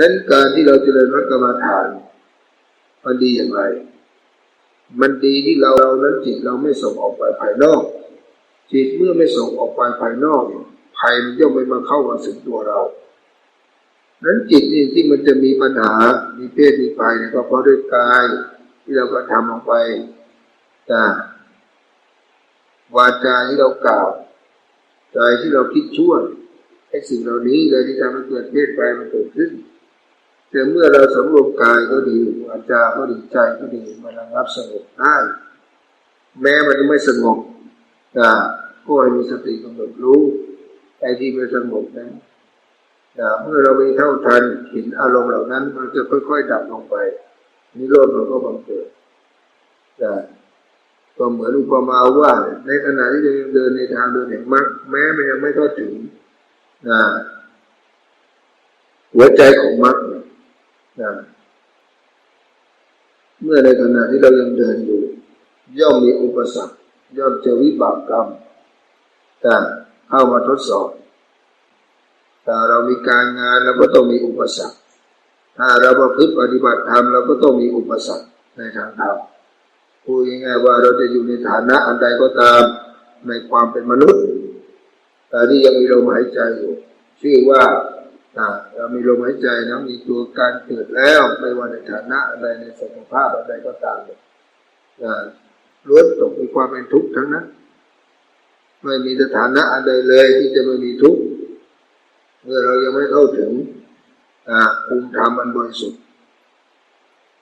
นั้นการที่เราเจริญวัดกรรมฐานมันดีอย่างไร มันดีที่เราเรานั้นจิตเราไม่ส่งออกไปภายนอก จิตเมื่อไม่ส่งออกไปภายนอกภัยมันย่อมไม่มาเข้ามาสึงตัวเรา นั้นจิตนี่ที่มันจะมีปัญหา มีเพศมีภัยเนี่ยก็เพราะด้วยกาย ที่เราก็ทำออกไปนะวาจาที่เรากล่าวใจที่เราคิดชั่วไอ้สิ่งเหล่านี้เลยที่ทำให้เกิดเพศภัยมันเกิดขึ้น แต่เมื่อเราสำรวมกายก็ดีวาจาก็ดีใจก็ดีมันระงับสงบได้แม้มันไม่สงบนะก็ให้มีสติกำหนดรู้ไอ้ที่ไม่สงบนั้นนะเมื่อเราไปเท่าทันเห็นอารมณ์เหล่านั้น มันจะค่อยๆดับลงไปนิโรธมันก็บังเกิดนะก็เหมือนอุปมาว่า ในขณะที่เรายังเดินในทางเดินแห่งมรรคแม้มันยังไม่เข้าถึงนะหัวใจของมรรค นะเมื่อในขณะที่เรายังเดินอยู่ ย่อมมีอุปสรรคย่อมเจอวิบากกรรมแต่เข้ามาทดสอบถ้าเรามีการงานเราก็ต้องมีอุปสรรคถ้าเราประพฤติปฏิบัติธรรมเราก็ต้องมีอุปสรรคในทางธรรมพูดง่ายๆว่าเราจะอยู่ในฐานะอันใดก็ตามในความเป็นมนุษย์แต่ที่ยังมีลมหายใจอยู่ชื่อว่า เรามีลมหายใจนะมีตัวการเกิดแล้วไม่ว่าในฐานะอะไรในสภาพอะไรก็ตามเลยล้วนตกในความเป็นทุกข์ทั้งนั้น ไม่มีสถานะอะไรเลยที่จะไม่มีทุกข์เมื่อเรายังไม่เข้าถึงภูมิธรรมอันบริสุทธิ์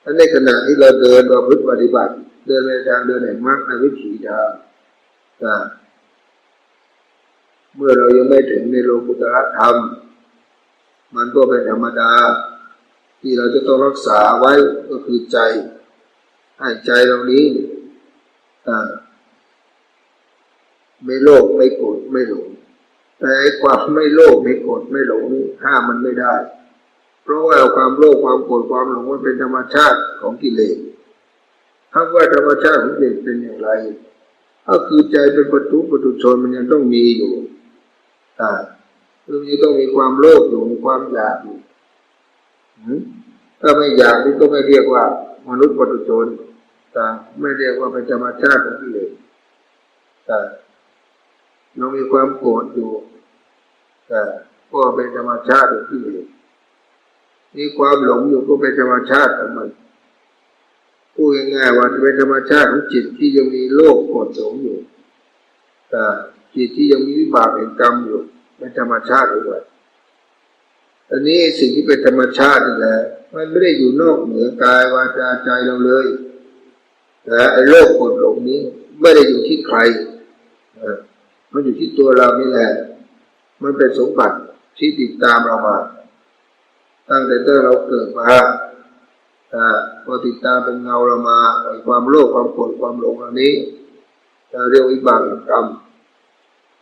ถ้าในขณะที่เราเดินประพฤติปฏิบัติ เดินในทางเดินแห่งมรรคในวิถีทางเมื่อเรายังไม่ถึงในโลกุตระธรรม มันก็เป็นธรรมดา ที่เราจะต้องรักษาไว้ก็คือใจ ให้ใจเรานี้ไม่โลภไม่โกรธไม่หลงแต่ความไม่โลภไม่โกรธไม่หลงนี่ห้ามมันไม่ได้ เพราะว่าความโลภความโกรธความหลงมันเป็นธรรมชาติของกิเลสถ้าว่าธรรมชาติของกิเลสเป็นอย่างไรก็คือใจเป็นประตูประตูชนมันยังต้องมีอยู่อ่า คือมันต้องมีความโลภอยู่มีความอยากอยู่ถ้าไม่อยากนี่ก็ไม่เรียกว่ามนุษย์ประตูชนแต่ไม่เรียกว่าเป็นธรรมชาติของกิเลสแต่เรามีความโกรธอยู่ แต่ก็เป็นธรรมชาติของกิเลสมีความหลงอยู่ก็เป็นธรรมชาติของมันพูดง่ายๆว่าเป็นธรรมชาติของจิตที่ยังมีโลกโกรธหลงอยู่แต่จิตที่ยังมีวิบากแห่งกรรมอยู่ เป็นธรรมชาติด้วยอันนี้สิ่งที่เป็นธรรมชาตินี่แหละมันไม่ได้อยู่นอกเหนือกายวาจาใจเราเลยแต่ไอ้โลกกรธหลงนี้ไม่ได้อยู่ที่ใครมันอยู่ที่ตัวเรานี่แหละ มันเป็นสมบัติที่ติดตามเรามา ตั้งแต่ตั้งเราเกิดมาอ่าพอติดตามเป็นเงาเรามาไอ้ความโลภความโกรธความหลงเหล่านี้เราเรียกวิบากกรรม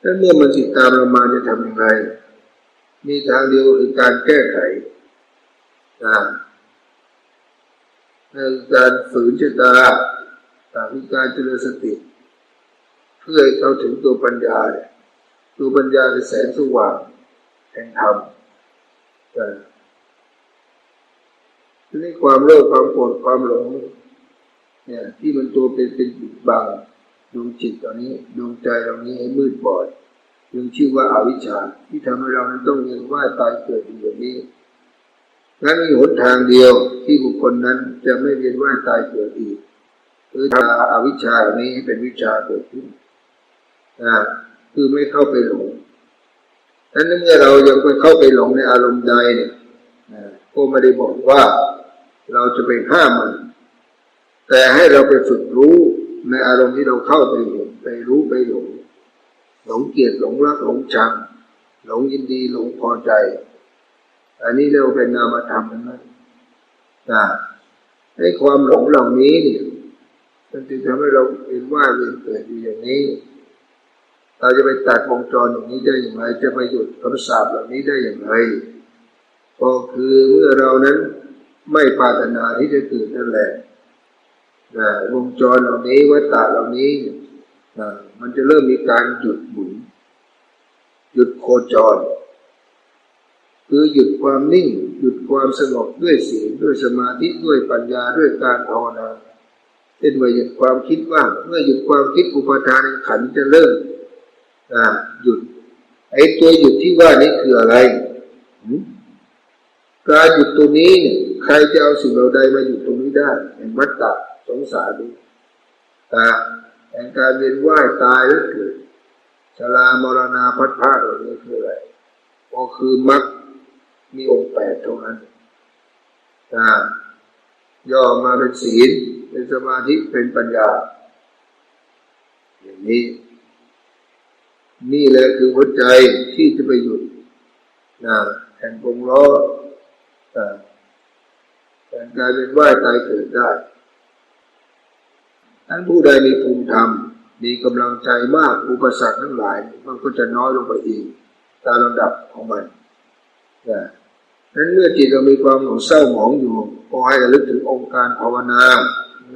ถ้าเมื่อมันติดตามเรามาจะทำย่างไรมีทางเดียวคือการแก้ไขนะการฝืนชะตาตามการเจริญสติ เพื่อให้เข้าถึงตัวปัญญาเนี่ยตัวปัญญาคือแสงสว่างแห่งธรรมนี้ความโลภความโกรธความหลงเนี่ยที่มันตัวเป็นเป็นปิดบัง ดวงจิตตอนนี้ดวงใจเรานี้ให้มืดบอดยังชื่อว่าอาวิชชาที่ทำให้เรานั้นต้องเวียนว่ายตายเกิดอยู่แบบนี้งั้นมีหนทางเดียวที่บุคคลนั้นจะไม่เวียนว่ายตายเกิดอีกคือทาอาวิชชานี้ให้เป็นวิชาเกิดขึ้นนะคือไม่เข้าไปหลงดังนั้นเมื่อเรายังไปเข้าไปหลงในอารมณ์ใดเนี่ยก็ไม่ได้บอกว่าเราจะไปห้ามมัน แต่ให้เราไปฝึกรู้ ในอารมณ์ที่เราเข้าไปหลงไปรู้ไปหลงหลงเกลียดหลงรักหลงชังหลงยินดีหลงพอใจ อันนี้เรียกว่าเป็นนามธรรมนั้นนะให้ความหลงเหล่านี้เนี่ยมันจะทำให้เราเห็นว่าเวียนเกิดอยู่อย่างนี้ เราจะไปตัดวงจรอย่างนี้ได้อย่างไร จะไปหยุดคำสาปเหล่านี้ได้อย่างไร ก็คือเมื่อเรานั้นไม่ปรารถนาที่จะเกิดนั่นแหละ วงจรเหล่านี้วัฏฏะเหล่านี้นะมันจะเริ่มมีการหยุดหมุน หยุดโคจร คือหยุดความนิ่ง หยุดความสงบด้วยศีลด้วยสมาธิด้วยปัญญาด้วยการภาวนาเช่นว่าหยุดความคิดว่างเมื่อหยุดความคิดอุปทานขันจะเริ่มหยุด ไอ้ตัวหยุดที่ว่านี้คืออะไรการหยุดตรงนี้ ใครจะเอาสิ่งเราใดมาหยุดตรงนี้ได้แห่งวัฏฏะ สงสารนี้อ่าแห่งการเวียนว่ายตายแล้วเกิดชรามรณาพัดพากเหล่านี้คืออะไรก็คือมรรคมีองค์แปดเท่านั้นอ่าย่อมาเป็นศีล เป็นสมาธิเป็นปัญญา อย่างนี้ นี่แหละคือหัวใจที่จะไปหยุดนะแห่งกงล้อแห่งการเป็นว่ายตายเกิดได้ ท่านผู้ใดมีภูมิธรรม มีกำลังใจมากอุปสรรคทั้งหลาย มันก็จะน้อยลงไปเองตามลำดับของมันนะนั้นเมื่อจิตเรามีความหงเศร้าหมองอยู่ก็ให้ระลึกถึงองค์การภาวนา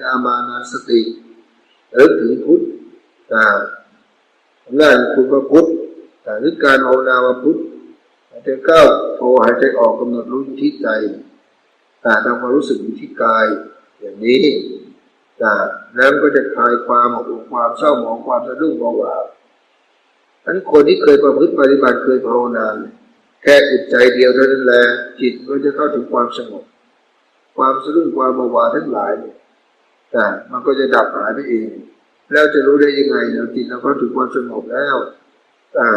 อามานาสติระลึกถึงพุทธอ่างานคุณพระพุทธแต่หรือการภาวนาว่าพุทธหายใจเข้าโทหายใจออกกำหนดรู้ที่ใจแต่ทำความรู้สึกอยู่ที่กายอย่างนี้ แต่แล้วก็จะคลายความหมองความเศร้าหมองความสะดุ้งเบาหวานนั้นคนที่เคยประพฤติปฏิบัติเคยภาวนาแค่จิตใจเดียวเท่านั้นแหละจิตก็จะเข้าถึงความสงบ ความสะดุ้งความเบาหวานทั้งหลายเนี่ยแต่มันก็จะดับหายไปเอง แล้วจะรู้ได้ยังไงเราจิตเราก็ถึงความสงบแล้วอ่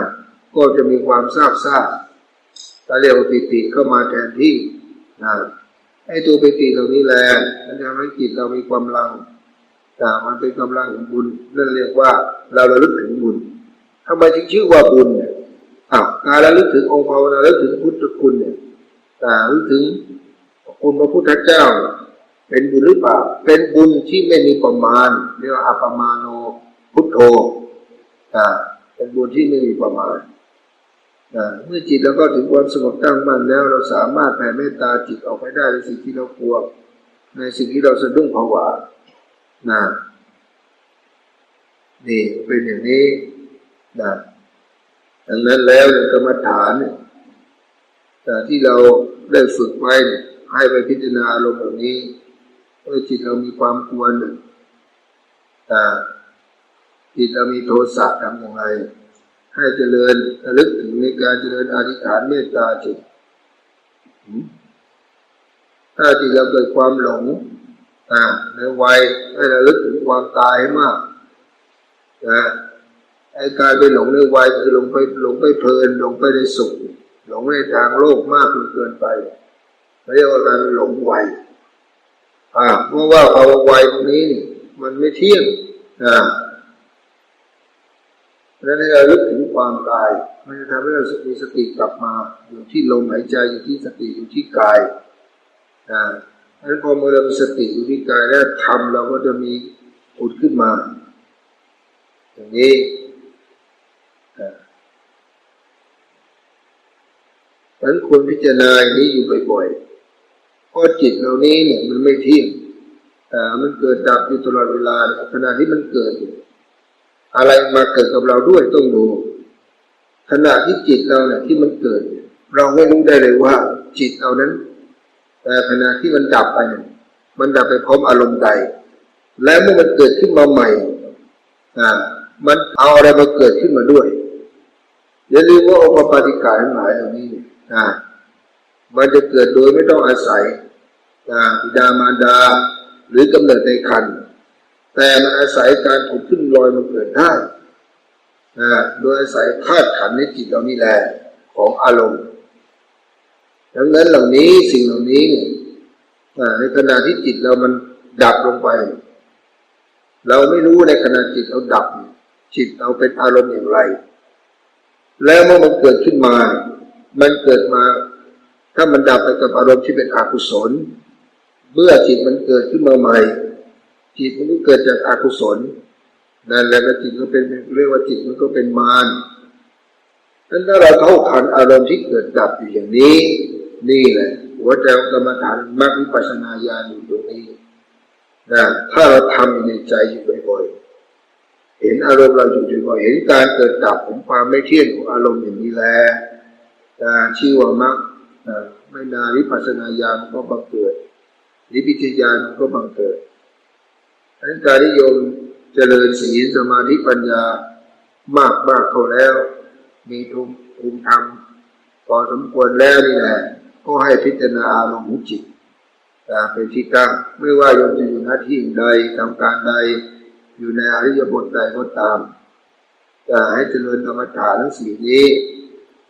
ก็จะมีความทราบซ่าถ้าเรียกว่าปิติเข้ามาแทนที่นะไอ้ตัวปิติเหล่านี้แหละมันทำให้จิตเรามีความลัง มันเป็นกำลังของบุญนั่นเรียกว่าเราระลึกถึงบุญทำไมจึงชื่อว่าบุญเนี่ยอ้าวการระลึกถึงองค์ภาวนาระลึกถึงพุทธคุณเนี่ยแต่ระลึกถึงคุณพระพุทธเจ้า เป็นบุญหรือเปล่า เป็นบุญที่ไม่มีประมาณเรียกว่าอปมาโนพุทโธอ่าเป็นบุญที่ไม่มีประมาณเมื่อจิตเราก็ถึงความสงบตั้งมั่นแล้ว เราสามารถแผ่เมตตาจิตออกไปได้ในสิ่งที่เรากลัว ในสิ่งที่เราสะดุ้งผวา นะนี่เป็นอย่างนี้นะดังนั้นแล้วในกรรมฐานเนี่ยแต่ที่เราได้ฝึกไว้เนี่ยให้ไปพิจารณาอารมณ์แบบนี้เมื่อจิตเรามีความกลัวหนึ่งแต่จิตเรามีโทสะทำอย่างไร ให้เจริญระลึกถึงในการเจริญอธิษฐานเมตตาจิตถ้าจิตเราเกิดความหลง ในวัยให้ระลึกถึงความตายให้มากนะไอ้การไปหลงในวัยคือหลงไปหลงไปเพลินหลงไปในสุขหลงในทางโลกมากจนเกินไปเรียกว่าการหลงวัยอ่าเพราะว่าภาวะวัยตรงนี้นี่มันไม่เที่ยงอ่าแล้วให้เราลึกถึงความตาย มันจะทำให้เรามีสติกลับมา อยู่ที่ลมหายใจอยู่ที่สติอยู่ที่กายอ่า นั้นพอเมื่อเรามีสติอยู่ที่กายแล้วทำเราก็จะมีผุดขึ้นมา อย่างนี้อ่าดังนั้นควรพิจารณาอย่างนี้อยู่บ่อยๆเพราะจิตเหล่านี้เนี่ยมันไม่เที่ยงแต่มันเกิดดับอยู่ตลอดเวลาขณะที่มันเกิด อะไรมาเกิดกับเราด้วยต้องดูขณะที่จิตเราเนี่ยที่มันเกิด เราไม่รู้ได้เลยว่า จิตเรานั้น แต่ขณะที่มันดับไป มันดับไปพร้อมอารมณ์ใด แล้วเมื่อมันเกิดขึ้นมาใหม่อ่ามันเอาอะไรมาเกิดขึ้นมาด้วยอย่าลืมว่าองค์ปฏิกายทั้งหลายเหล่านี้อ่ามันจะเกิดโดยไม่ต้องอาศัยอ่าบิดามารดา หรือกำเนิดในคันแต่มันอาศัยการถูกขึ้นลอยมันเกิดได้โดยอาศัยธาตุขันในจิตเรานี่แหละของอารมณ์ ดังนั้นเหล่านี้สิ่งเหล่านี้ในขณะที่จิตเรามันดับลงไป เราไม่รู้ในขณะจิตเราดับ จิตเราเป็นอารมณ์อย่างไร แล้วเมื่อมันเกิดขึ้นมา มันเกิดมา ถ้ามันดับไปกับอารมณ์ที่เป็นอกุศล เมื่อจิตมันเกิดขึ้นมาใหม่ จิตมันก็เกิดจากอากุศลนั่นแหละจิตก็เป็นเรียกว่าจิตมันก็เป็นมารนั้นถ้าเราเท่าขันอารมณ์ที่เกิดดับอยู่อย่างนี้ นี่แหละหัวใจของกรรมฐานมรรควิปัสสนาญาณอยู่ตรงนี้นะถ้าเราทำในใจอยู่บ่อยๆเห็นอารมณ์เราอยู่บ่อยๆเห็นการเกิดดับของความไม่เที่ยงของอารมณ์อย่างนี้แหละชื่อว่ามรรคไม่นานวิปัสสนาญาณก็บังเกิดวิปิจญาณก็บังเกิดดังนั้นการที่โยมเจริญศีลสมาธิปัญญามากมากเขาแล้ว มีทุมภูมิธรรมพอสมควรแล้วนี่แหละ ก็ให้พิจารณาอารมณ์ของจิตเป็นที่ตั้งไม่ว่าโยมจะอยู่หน้าที่ใดทำการใด อยู่ในอริยบทใดก็ตามจะให้เจริญกรรมฐานทั้งสี่นี้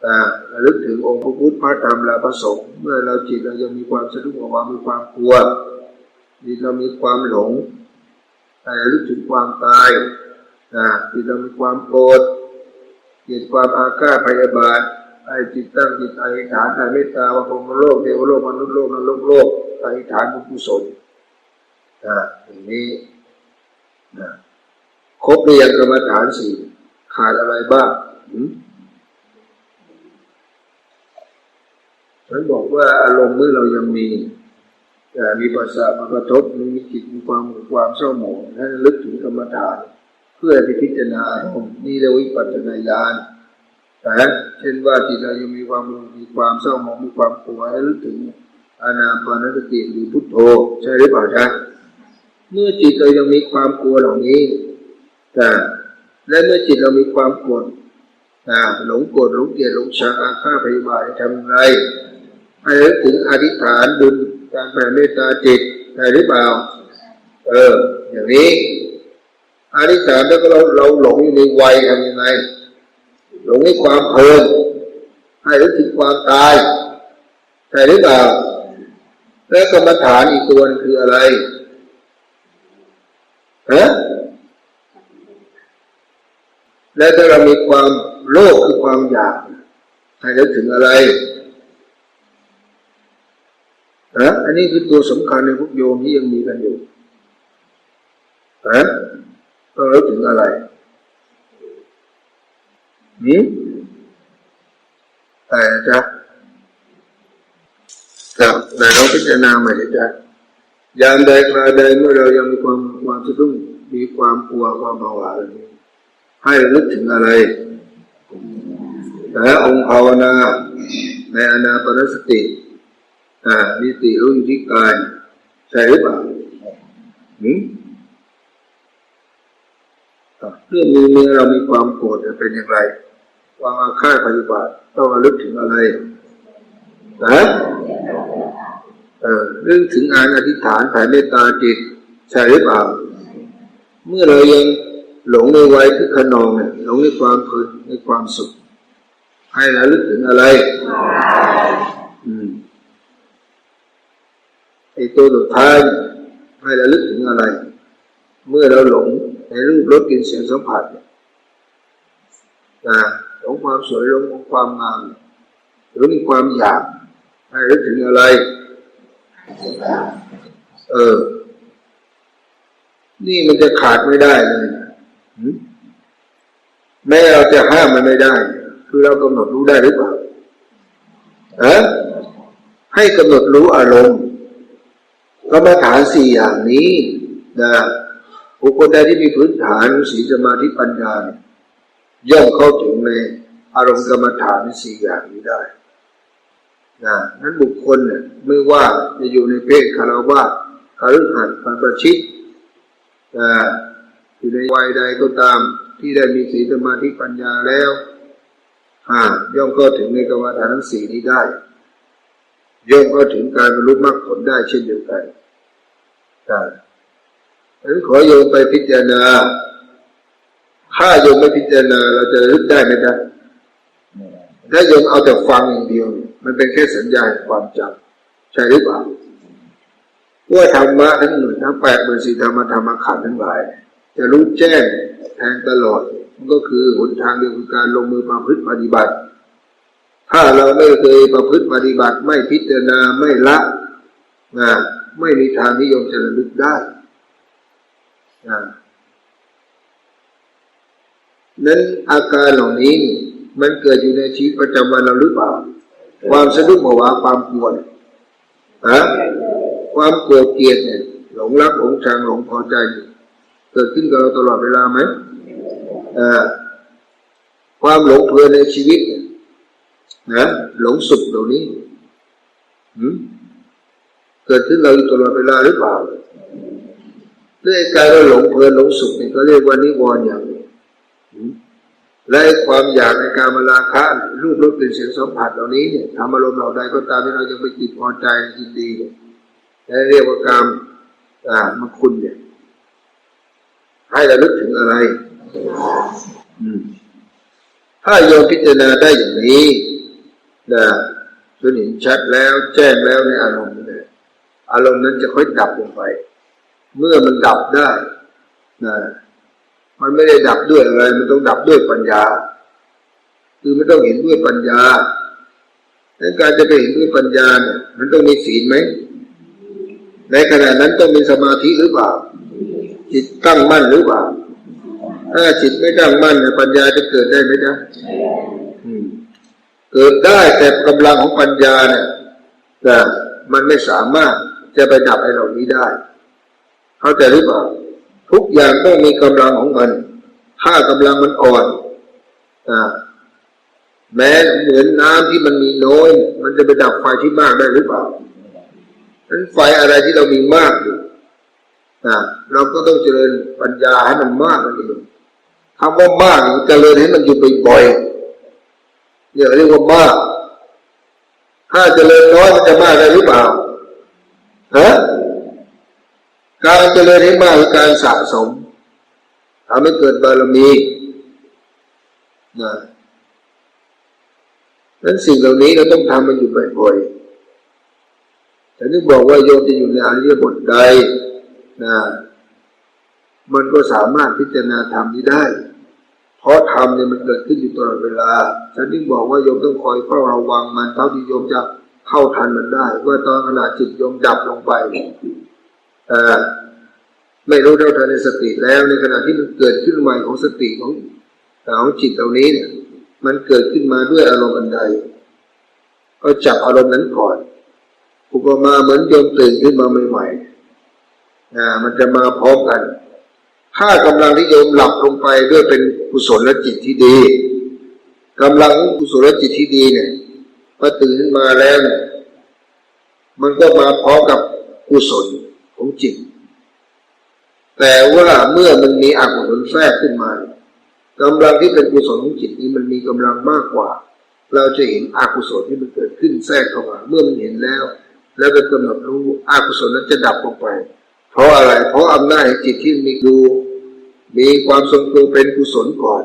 อ่าระลึกถึงองค์พระพุทธพระธรรมและพระสงฆ์เมื่อเราจิตเรายังมีความสะดุ้งระวังมีความกลัวจิตเรามีความหลงให้ระลึกถึงความตายจิตเรามีความโกรธจิตความอาฆาตพยาบาท ให้จิตตั้งจิตอธิษฐานให้เมตตาว่าพรมโลกเทวโลกมนุษย์โลกนรกโลกอธิษฐานบุญกุศลอ่าอย่างนี้นะครบเรียงกรรมฐานสี่ขาดอะไรบ้างฉันบอกว่าอารมณ์เมื่อเรายังมีแต่มีภาษามากระทบมีจิตมีความความเศร้าหมองให้ระลึกถึงกรรมฐาน เพื่อไปพิจารณาอารมณ์นี่เรียกวิปัสสนาญาณ แต่เช่นว่าจิตเรายังมีความมีความเศร้าหมองมีความกลัวให้ระลึกถึงอานาปานสติหรือพุทโธใช่หรือเปล่าจ๊ะเมื่อจิตเรายังมีความกลัวเหล่านี้แต่และเมื่อจิตเรามีความโกรธหลงโกรธหลงเกลียดหลงชังอาฆาตพยาบาททำไงให้นึกถึงอธิษฐานบุญการแผ่เมตตาจิตได้หรือเปล่า เออ อย่างนี้อธิษฐานแล้วก็เราเราหลงอยู่ในวัยทำยังไง หลงในความเพลินให้นึกถึงความตายใช่หรือเปล่าแล้วกรรมฐานอีกตัวคืออะไรฮะแล้วถ้าเรามีความโลภคือความอยากให้นึกถึงอะไรนะอันนี้คือตัวสำคัญในพวกโยมที่ยังมีกันอยู่นะต้องรู้ถึงอะไร นี่แต่จะกับแต่เราพิจารณาใหม่จะยามใดคราใดเมื่อเรายังมีความความสะดุ้งมีความกลัวความภาวะอะไรนี้ให้ระลึกถึงอะไรแต่องค์ภาวนาในอนาปนสติอ่ามีติรู้อยู่ที่กายใช่หรือเปล่าหืมอะ เรื่องมีเมื่อเรามีความโกรธจะเป็นอย่างไรความอาฆาตพยาบาทต้องระลึกถึงอะไรนะเออเรื่องถึงอานอธิษฐานแผ่เมตตาจิตใช่หรือเปล่าเมื่อเรายังหลงในวัยคือขนองเนี่ยหลงในความเพลินในความสุข ให้ระลึกถึงอะไร อืมไอตัวสุดท้ายให้ระลึกถึงอะไร เมื่อเราหลง ในรูปรสกลิ่นเสียงสัมผัสเนี่ยนะหลงความสวยหลงความงามหรือมีความอยากให้ระลึกถึงอะไร เออ นี่มันจะขาดไม่ได้เลยนะหืมแม้เราจะห้ามมันไม่ได้ คือเรากำหนดรู้ได้หรือเปล่าฮะให้กำหนดรู้อารมณ์กรรมฐานสี่อย่างนี้นะ บุคคลใดที่มีพื้นฐานศีสมาธิปัญญาเนี่ยย่อมเข้าถึงในอารมณ์กรรมฐานสี่อย่างนี้ได้นะนั้นบุคคลเนี่ยไม่ว่าจะอยู่ในเพศคารวะคารุหัดปันประชิตนะอยู่ในวัยใดก็ตามที่ได้มีศีสมาธิปัญญาแล้วอ่าย่อมเข้าถึงในกรรมฐานทั้งสี่นี้ได้ ย่อมก็ถึงการบรรลุมรรคผลได้เช่นเดียวกันได้ นั้นขอโยมไปพิจารณา ถ้าโยมไม่พิจารณา เราจะรึกได้ไหมจ๊ะถ้าโยมเอาแต่ฟังอย่างเดียว มันเป็นแค่สัญญาณความจำใช่หรือเปล่าว่าธรรมะทั้งหนึ่งทั้งแปดหมื่นสี่ธรรมธรรมขันธ์ทั้งหลาย จะรู้แจ้งแทงตลอด มันก็คือหนทางเดียวคือการลงมือประพฤติปฏิบัติ ถ้าเราไม่เคยประพฤติปฏิบัติ ไม่พิจารณาไม่ละนะไม่มีทางนิยมจะระลึกได้ นะนั้นอาการเหล่านี้มันเกิดอยู่ในชีวิตประจำวันเราหรือเปล่า ความสะดุ้งผวาความกลัวเนี่ยฮะความโกรธเกลียดเนี่ย หลงรักหลงชังหลงพอใจ เกิดขึ้นกับเราตลอดเวลาไหมอ่าความหลงเพลินในชีวิตเนี่ยนะหลงสุขเหล่านี้เกิดขึ้นเราอยู่ตลอดเวลาหรือเปล่า ด้วยกายเราหลงเพลินหลงสุขนี่ก็เรียกว่านิวรณ์อย่างนี้และความอยากในการมาราคะรูปรสกลิ่นเสียงสัมผัสเหล่านี้เนี่ยทำอารมณ์เหล่าใดก็ตามที่เราจะไปจิตพอใจยินดีเนี่ยและเรียกว่ากรรมอ่ามคุณเนี่ย ให้ระลึกถึงอะไร อืมถ้าโยมพิจารณาได้อย่างนี้นะจนเห็นชัดแล้วแจ้งแล้วในอารมณ์นี่อารมณ์นั้นจะค่อยดับลงไป เมื่อมันดับได้นะมันไม่ได้ดับด้วยอะไร มันต้องดับด้วยปัญญา คือไม่ต้องเห็นด้วยปัญญาในการจะไปเห็นด้วยปัญญาเนี่ยมันต้องมีศีลไหม ในขณะนั้นต้องมีสมาธิหรือเปล่า จิตตั้งมั่นหรือเปล่า ถ้าจิตไม่ตั้งมั่นเนี่ยปัญญาจะเกิดได้ไหมจ๊ะเกิดได้แต่กำลังของปัญญาเนี่ยนะมันไม่สามารถจะไปดับไอ้เหล่านี้ได้ เข้าใจหรือเปล่าทุกอย่างต้องมีกำลังของมัน ถ้ากำลังมันอ่อนอ่าแม้เหมือนน้ำที่มันมีน้อย มันจะไปดับไฟที่มากได้หรือเปล่านั้นไฟอะไรที่เรามีมากอยู่เราก็ต้องเจริญปัญญาให้มันมากนั่นเองคำว่ามากเจริญให้มันอยู่บ่อยๆเนี่ยเรียกว่ามาก ถ้าเจริญน้อยมันจะมากได้หรือเปล่าฮะ การเจริญให้มากคือการสะสมทำให้เกิดบารมีนะนั้นสิ่งเหล่านี้เราต้องทำมันอยู่บ่อยๆแต่นี่บอกว่าโยมจะอยู่ในอริยบทใดนะมันก็สามารถพิจารณาธรรมนี้ได้ เพราะธรรมเนี่ยมันเกิดขึ้นอยู่ตลอดเวลา ฉันจึงบอกว่าโยมต้องคอยเฝ้าระวังมันเท่าที่โยมจะเข้าทันมันได้ ว่าตอนขณะจิตโยมดับลงไป ไม่รู้เท่าทันในสติแล้วในขณะที่มันเกิดขึ้นใหม่ของสติของของจิตเหล่านี้เนี่ย มันเกิดขึ้นมาด้วยอารมณ์อันใด ก็จับอารมณ์นั้นก่อน อุปมาเหมือนโยมตื่นขึ้นมาใหม่ๆนะมันจะมาพร้อมกัน ถ้ากำลังที่โยมหลับลงไปด้วยเป็นกุศลและจิตที่ดีกำลังกุศลและจิตที่ดีเนี่ยพอตื่นขึ้นมาแล้วเนี่ยมันก็มาพร้อมกับกุศล ของจิต แต่ว่าเมื่อมันมีอกุศลแทรกขึ้นมากำลังที่เป็นกุศลของจิตนี้มันมีกำลังมากกว่า เราจะเห็นอกุศลที่มันเกิดขึ้นแทรกเข้ามาเมื่อมันเห็นแล้ว แล้วก็กำหนดรู้อกุศลนั้นจะดับลงไป เพราะอะไร เพราะอำนาจแห่งจิตที่มีดูมีความทรงตัวเป็นกุศลก่อน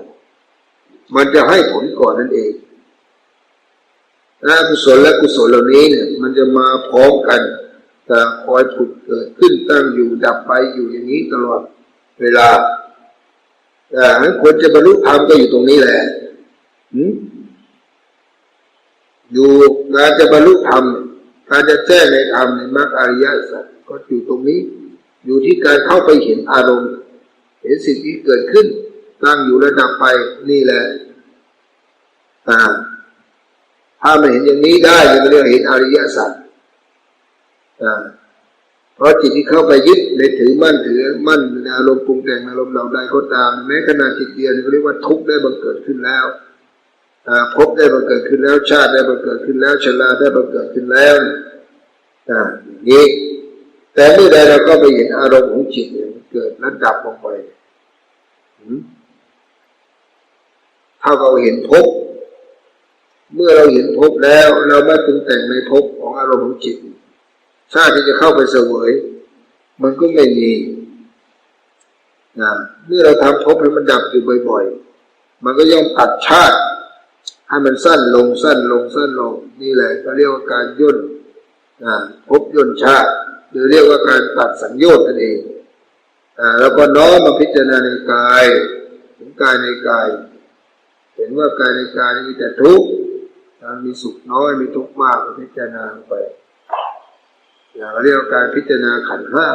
มันจะให้ผลก่อนนั่นเองและกุศลและกุศลเหล่านี้เนี่ย มันจะมาพร้อมกัน แต่คอยผุดเกิดขึ้นตั้งอยู่ดับไปอยู่อย่างนี้ตลอดเวลาแต่คนจะบรรลุธรรมก็อยู่ตรงนี้แหละอยู่การจะบรรลุธรรมการจะแจ้งในธรรมในมรรคอริยสัจก็อยู่ตรงนี้ อยู่ที่การเข้าไปเห็นอารมณ์ เห็นสิ่งที่เกิดขึ้น ตั้งอยู่ระดับไปนี่แหละถ้าไม่เห็นอย่างนี้ได้จะเรียกเห็นอริยสัจ เพราะจิตที่เข้าไปยึดในถือมั่นถือมั่นในอารมณ์ปรุงแต่งอารมณ์เราใดก็ตาม แม้ขณะจิตเดียวเรียกว่าทุกข์ได้บังเกิดขึ้นแล้วพบได้บังเกิดขึ้นแล้วชาติได้บังเกิดขึ้นแล้วชราได้บังเกิดขึ้นแล้วอ่านี้แต่เมื่อใดเราก็ไปเห็นอารมณ์ของจิตเนี่ยเกิดและดับลงไปถ้าเราเห็นภพเมื่อเราเห็นภพแล้ว เราไม่ปรุงแต่งในภพของอารมณ์ของจิต ชาติที่จะเข้าไปเสวย มันก็ไม่มีนะเมื่อเราทำภพให้มันดับอยู่บ่อย ๆ มันก็ย่อมตัดชาติ ให้มันสั้นลงสั้นลงสั้นลง นี่แหละก็เรียกว่าการย่นนะภพย่นชาติ หรือเรียกว่าการตัดสัญญน์นั่นเองอ่าแล้วก็น้อมมาพิจารณาในกายถึงกายในกาย เห็นว่ากายในกายมีแต่ทุกข์มีสุขน้อยมีทุกข์มากพิจารณาไป อย่างเรียกการพิจารณาขันห้า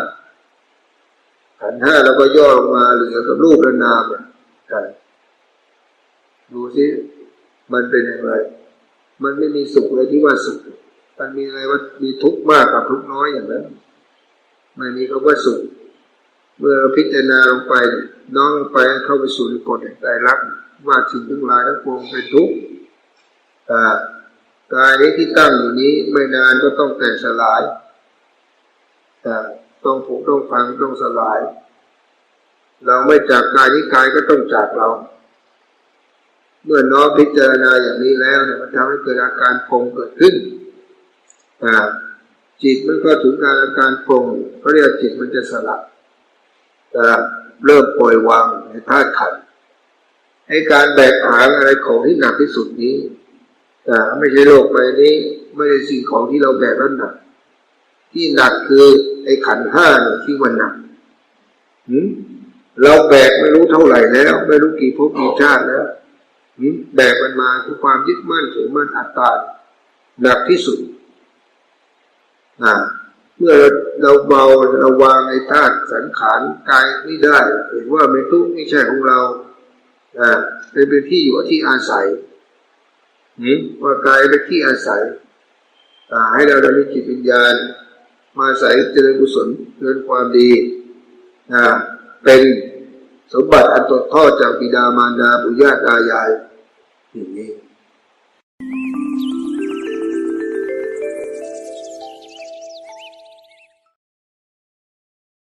ขันห้าเราก็ย่อลงมาเหลือกับรูปและนามกันดูสิมันเป็นอย่างไร มันไม่มีสุขเลยที่ว่าสุข มันมีอะไรว่ามีทุกข์มากกับทุกข์น้อยอย่างนั้นไม่มีคำว่าสุข เมื่อพิจารณาลงไปน้องไปเข้าไปสู่ในกฎแห่งใจรักว่าสิ่งทั้งหลายทั้งปวงเป็นทุกข์กายนี้ที่ตั้งอยู่นี้ไม่นานก็ต้องแตกสลาย ต้องผุต้องพังต้องสลาย เราไม่จากกายนี้กายก็ต้องจากเรา เมื่อน้อมพิจารณาอย่างนี้แล้วเนี่ยมันทำให้เกิดอาการพงเกิดขึ้นจิตมันก็ถึงการอาการพงเขาเรียกจิตมันจะสลับอ่เริ่มปล่อยวางในธาตุขันให้การแบกหามอะไรของที่หนักที่สุดนี้อ่ไม่ใช่โลกใบนี้ ไม่ใช่สิ่งของที่เราแบกแล้วหนัก ที่หนักคือไอ้ขันห้าเนี่ยที่มันหนักเราแบกไม่รู้เท่าไหร่แล้ว ไม่รู้กี่ภพกี่ชาติแล้วแบกมันมาคือความยึดมั่นถือมั่นอัตตาหนักที่สุดเมื่อเราเบาเราวางในธาตุสังขารกายนี่ได้เห็นว่าไม่ทุกข์ไม่ใช่ของเราอ่าเป็นเป็นที่อยู่ที่อาศัยว่ากายเป็นที่อาศัยให้เราได้มีจิตวิญญาณ มาใส่เจริญกุศลเจริญความดีนะเป็นสมบัติอันตกทอดจากบิดามารดาปุญญาตายายอย่างนี้